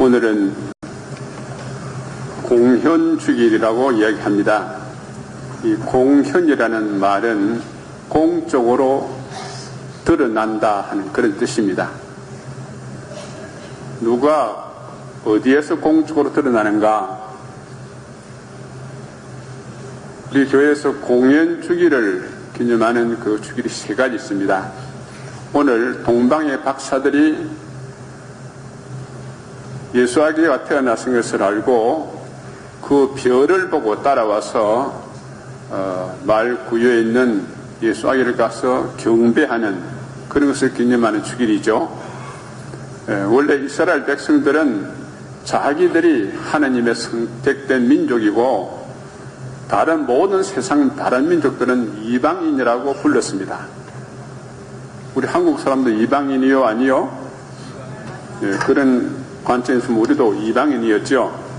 오늘은 공현주일이라고 이야기합니다. 이 공현이라는 말은 공적으로 드러난다 하는 그런 뜻입니다. 누가 어디에서 공적으로 드러나는가? 우리 교회에서 공연 주기를 기념하는 그 주길이 세 가지 있습니다. 오늘 동방의 박사들이 예수 아기가 태어났은 것을 알고 그 별을 보고 따라와서 어, 말 구유에 있는 예수 아기를 가서 경배하는 그런 것을 기념하는 주길이죠. 에, 원래 이스라엘 백성들은 자기들이 하나님의 선택된 민족이고 다른 모든 세상 다른 민족들은 이방인이라고 불렀습니다. 우리 한국 사람도 이방인이요 아니요? 예, 그런 관점에서 우리도 이방인이었죠.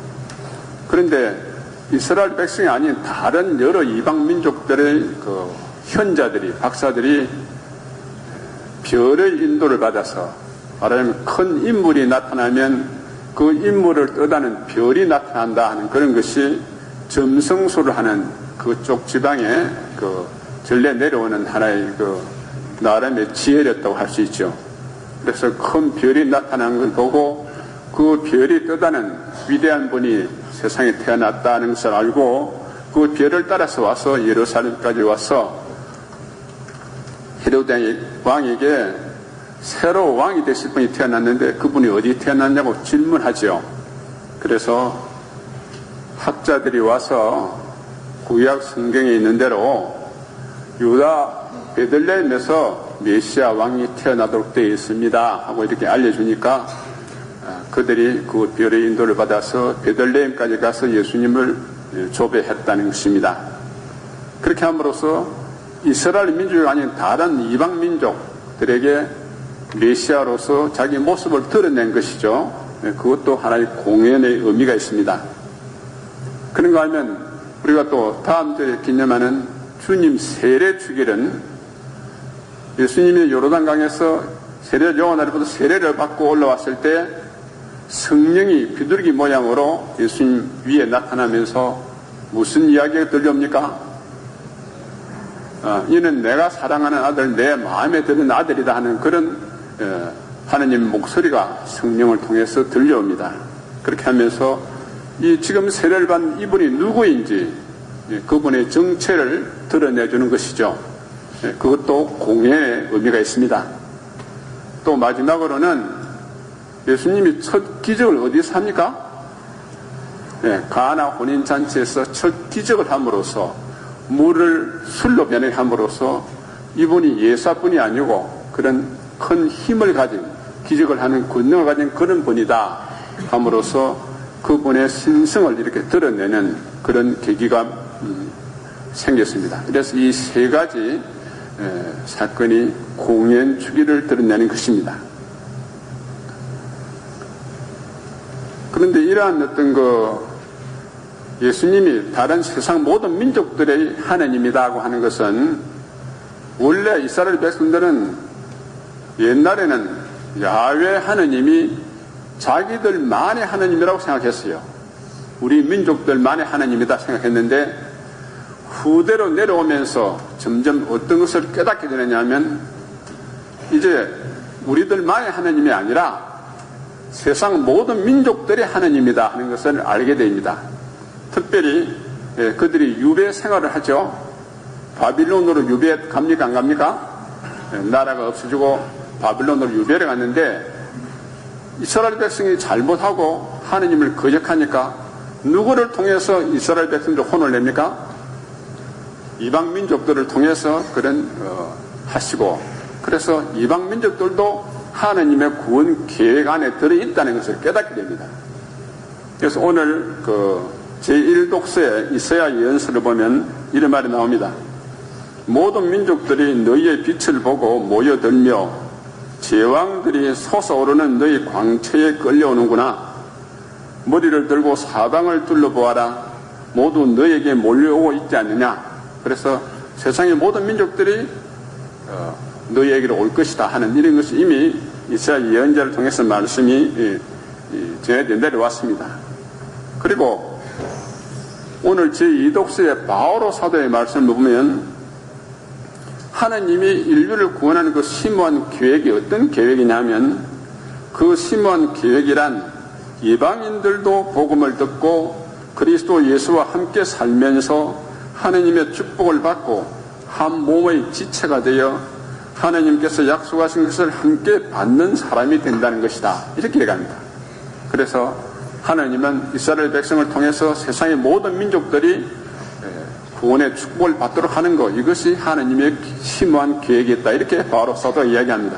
그런데 이스라엘 백성이 아닌 다른 여러 이방 민족들의 그 현자들이 박사들이 별의 인도를 받아서 말하자면 큰 인물이 나타나면 그 인물을 떠다는 별이 나타난다 하는 그런 것이 점성소를 하는 그쪽 지방에 그 전래 내려오는 하나의 그 나름의 지혜였다고 할 수 있죠. 그래서 큰 별이 나타난 걸 보고 그 별이 떠다는 위대한 분이 세상에 태어났다는 것을 알고 그 별을 따라서 와서 예루살렘까지 와서 헤로데 왕에게 새로 왕이 되실 분이 태어났는데 그분이 어디 태어났냐고 질문하죠. 그래서 학자들이 와서 구약 성경에 있는 대로 유다 베들레헴에서 메시아 왕이 태어나도록 되어 있습니다 하고 이렇게 알려주니까 아, 그들이 그 별의 인도를 받아서 베들레헴까지 가서 예수님을 조배했다는 것입니다. 그렇게 함으로써 이스라엘 민족이 아닌 다른 이방 민족들에게 메시아로서 자기 모습을 드러낸 것이죠. 네, 그것도 하나의 공연의 의미가 있습니다. 그런가 하면 우리가 또 다음 주에 기념하는 주님 세례 주길은 예수님이 요르단강에서 세례 요한아리부터 세례를 받고 올라왔을 때 성령이 비둘기 모양으로 예수님 위에 나타나면서 무슨 이야기가 들려옵니까? 아, 이는 내가 사랑하는 아들, 내 마음에 드는 아들이다 하는 그런 에, 하느님 목소리가 성령을 통해서 들려옵니다. 그렇게 하면서 이 지금 세례를 받은 이분이 누구인지 예, 그분의 정체를 드러내주는 것이죠. 예, 그것도 공연의 의미가 있습니다. 또 마지막으로는 예수님이 첫 기적을 어디서 합니까? 예, 가나 혼인 잔치에서 첫 기적을 함으로써 물을 술로 변하게 함으로써 이분이 예사뿐이 아니고 그런 큰 힘을 가진 기적을 하는 권능을 가진 그런 분이다 함으로써 그분의 신성을 이렇게 드러내는 그런 계기가 음, 생겼습니다. 그래서 이 세 가지 사건이 공연 주기를 드러내는 것입니다. 그런데 이러한 어떤 그 예수님이 다른 세상 모든 민족들의 하나님이라고 하는 것은 원래 이스라엘 백성들은 옛날에는 야외 하나님이 자기들만의 하나님이라고 생각했어요. 우리 민족들만의 하나님이다 생각했는데 후대로 내려오면서 점점 어떤 것을 깨닫게 되느냐면 이제 우리들만의 하나님이 아니라 세상 모든 민족들의 하나님이다 하는 것을 알게 됩니다. 특별히 예, 그들이 유배 생활을 하죠. 바빌론으로 유배 갑니까 안 갑니까? 예, 나라가 없어지고 바빌론으로 유배를 갔는데 이스라엘 백성이 잘못하고 하느님을 거역하니까 누구를 통해서 이스라엘 백성들 혼을 냅니까? 이방 민족들을 통해서 그런 어, 하시고 그래서 이방 민족들도 하느님의 구원 계획 안에 들어 있다는 것을 깨닫게 됩니다. 그래서 오늘 그 제1독서의 이서야 예언서를 보면 이런 말이 나옵니다. 모든 민족들이 너희의 빛을 보고 모여들며 제왕들이 솟아오르는 너희 광채에 끌려오는구나. 머리를 들고 사방을 둘러보아라. 모두 너에게 몰려오고 있지 않느냐. 그래서 세상의 모든 민족들이 어, 너희에게로 올 것이다 하는 이런 것이 이미 이스라엘 예언자를 통해서 말씀이 예, 이 전해져 내려왔습니다. 그리고 오늘 제2독서의 바오로 사도의 말씀을 보면 하나님이 인류를 구원하는 그 심오한 계획이 어떤 계획이냐면 그 심오한 계획이란 이방인들도 복음을 듣고 그리스도 예수와 함께 살면서 하나님의 축복을 받고 한 몸의 지체가 되어 하나님께서 약속하신 것을 함께 받는 사람이 된다는 것이다. 이렇게 얘기합니다. 그래서 하나님은 이스라엘 백성을 통해서 세상의 모든 민족들이 구원의 축복을 받도록 하는 것 이것이 하나님의 심오한 계획이었다. 이렇게 바로 써도 이야기합니다.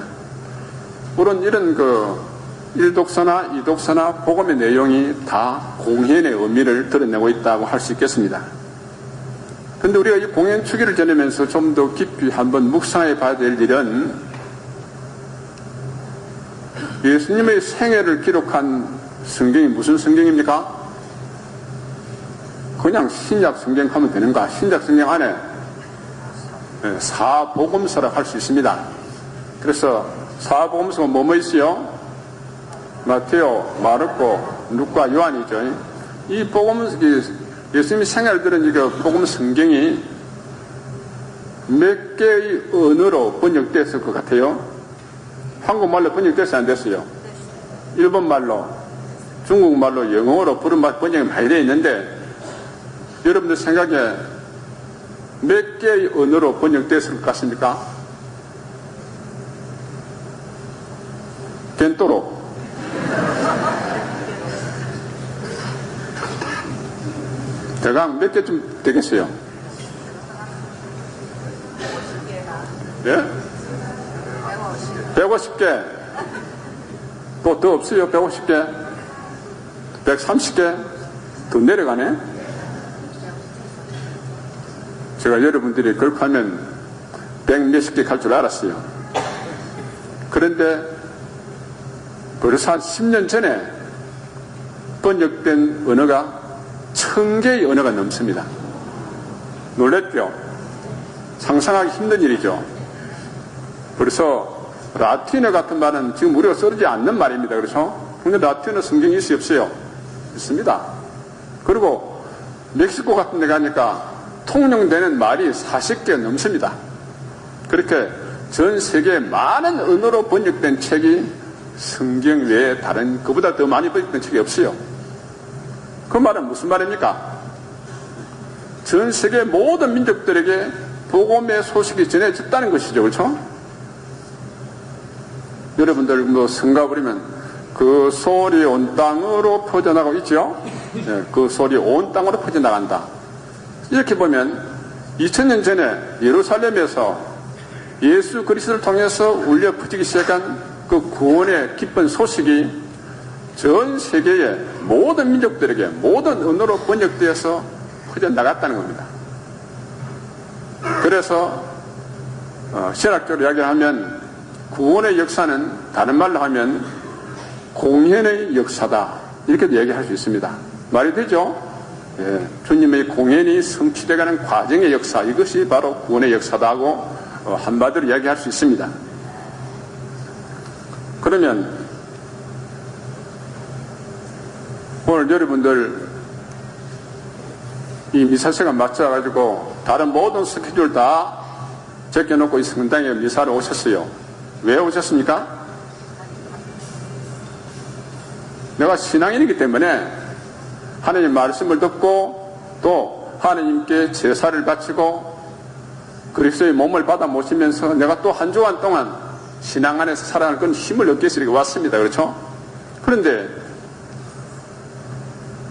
물론 이런 그 1독서나 2독서나 복음의 내용이 다 공연의 의미를 드러내고 있다고 할 수 있겠습니다. 근데 우리가 이 공연 추기를 전하면서 좀 더 깊이 한번 묵상해 봐야 될 일은 예수님의 생애를 기록한 성경이 무슨 성경입니까? 그냥 신약 성경 하면 되는가? 신약 성경 안에 예, 사복음서라 할 수 있습니다. 그래서 사복음서가 뭐뭐 있어요? 마테오, 마르코, 누가, 요한이죠. 이 복음, 예수님이 생활 이거 복음 성경이 몇 개의 언어로 번역됐을 것 같아요? 한국말로 번역됐어요? 안 됐어요? 일본말로, 중국말로, 영어로 번역이 많이 되어 있는데 여러분들 생각에 몇 개의 언어로 번역됐을 것 같습니까? 겐토로 대강 몇 개쯤 되겠어요? 예? 150개. 또 더 없어요? 150개? 130개? 더 내려가네? 제가 여러분들이 그렇게 하면 100 몇십 개 갈 줄 알았어요. 그런데 벌써 한 10년 전에 번역된 언어가 천 개의 언어가 넘습니다. 놀랬죠? 상상하기 힘든 일이죠. 그래서 라틴어 같은 말은 지금 우리가 쓰지 않는 말입니다. 그래서 근데 라틴어 성경이 있어요? 없어요? 있습니다. 그리고 멕시코 같은 데 가니까 통용되는 말이 40개 넘습니다. 그렇게 전 세계 많은 언어로 번역된 책이 성경 외에 다른 그보다 더 많이 번역된 책이 없어요. 그 말은 무슨 말입니까? 전 세계 모든 민족들에게 복음의 소식이 전해졌다는 것이죠. 그렇죠? 여러분들 뭐 성가 부리면 그 소리 온 땅으로 퍼져나가고 있죠? 네, 그 소리 온 땅으로 퍼져나간다. 이렇게 보면 2000년 전에 예루살렘에서 예수 그리스도를 통해서 울려 퍼지기 시작한 그 구원의 기쁜 소식이 전 세계의 모든 민족들에게 모든 언어로 번역되어서 퍼져 나갔다는 겁니다. 그래서 어, 신학적으로 이야기하면 구원의 역사는 다른 말로 하면 공연의 역사다 이렇게도 얘기할 수 있습니다. 말이 되죠? 예, 주님의 공연이 성취되가는 과정의 역사 이것이 바로 구원의 역사다고 어, 한마디로 이야기할 수 있습니다. 그러면 오늘 여러분들 이 미사 시간 맞춰가지고 다른 모든 스케줄 다 제껴놓고 이 성당에 미사를 오셨어요. 왜 오셨습니까? 내가 신앙인이기 때문에 하나님 말씀을 듣고 또 하나님께 제사를 바치고 그리스도의 몸을 받아 모시면서 내가 또 한 주간 동안 신앙 안에서 살아갈 그런 힘을 얻기 위해서 왔습니다. 그렇죠? 그런데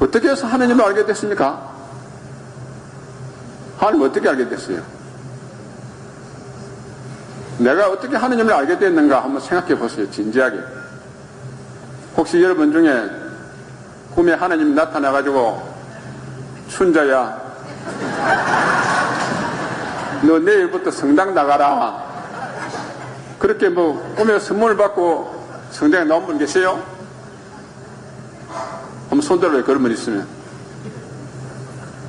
어떻게 해서 하나님을 알게 됐습니까? 하나님 어떻게 알게 됐어요? 내가 어떻게 하나님을 알게 됐는가 한번 생각해 보세요. 진지하게. 혹시 여러분 중에 꿈에 하나님이 나타나가지고 춘자야 너 내일부터 성당 나가라 그렇게 뭐 꿈에 선물을 받고 성당에 나온 분 계세요? 손들어요 그런 분 있으면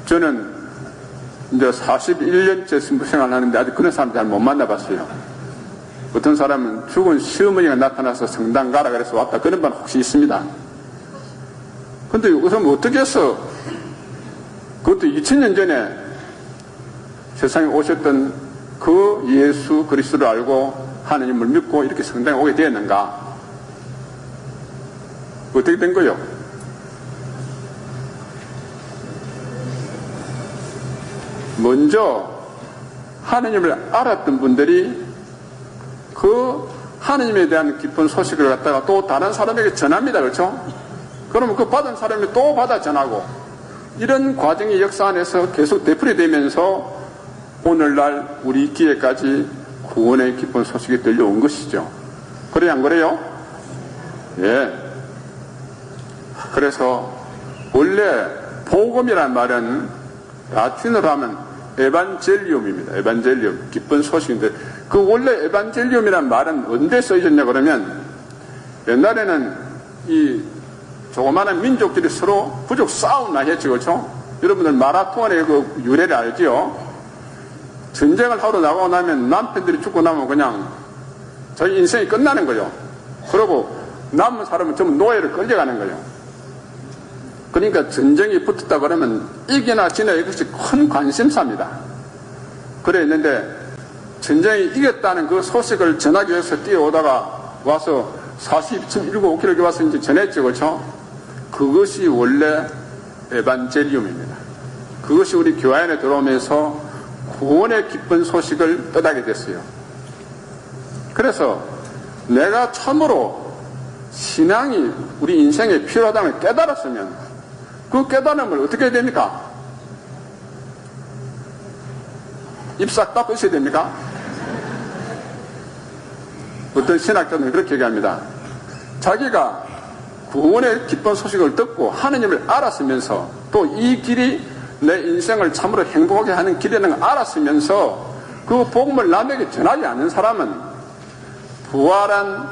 저는 이제 41년째 신부 생활 하는데 아직 그런 사람 잘 못 만나봤어요 어떤 사람은 죽은 시어머니가 나타나서 성당 가라 그래서 왔다 그런 분 혹시 있습니다 근데 우선 어떻게 해서 그것도 2000년 전에 세상에 오셨던 그 예수 그리스도를 알고 하나님을 믿고 이렇게 성당에 오게 되었는가? 어떻게 된 거요? 먼저 하나님을 알았던 분들이 그 하나님에 대한 깊은 소식을 갖다가 또 다른 사람에게 전합니다. 그렇죠? 그러면 그 받은 사람이 또 받아 전하고 이런 과정의 역사 안에서 계속 되풀이되면서 오늘날 우리 기회까지 구원의 깊은 소식이 들려온 것이죠. 그래 안 그래요? 예. 그래서 원래 복음이란 말은 라틴어로 하면 에반젤리움입니다. 에반젤리움. 기쁜 소식인데 그 원래 에반젤리움이란 말은 언제 써있었냐 그러면 옛날에는 이 조그마한 민족들이 서로 부족 싸움나 했죠. 그렇죠? 여러분들 마라톤의 그 유래를 알지요? 전쟁을 하러 나가고 나면 남편들이 죽고 나면 그냥 자기 인생이 끝나는 거죠. 그러고 남은 사람은 전부 노예를 끌려가는 거예요. 그러니까 전쟁이 붙었다 그러면 이기나 지나 이것이 큰 관심사입니다. 그래 있는데 전쟁이 이겼다는 그 소식을 전하기 위해서 뛰어오다가 와서 42.195km 와서 이제 전했죠. 그렇죠? 그것이 원래 에반젤리움입니다. 그것이 우리 교회 안에 들어오면서 구원의 기쁜 소식을 떠나게 됐어요. 그래서 내가 참으로 신앙이 우리 인생에 필요하다는 걸 깨달았으면 그 깨달음을 어떻게 해야 됩니까? 입싹 닦고 있어야 됩니까? 어떤 신학자들은 그렇게 얘기합니다. 자기가 구원의 기쁜 소식을 듣고 하느님을 알았으면서 또 이 길이 내 인생을 참으로 행복하게 하는 길이라는 걸 알았으면서 그 복음을 남에게 전하지 않는 사람은 부활한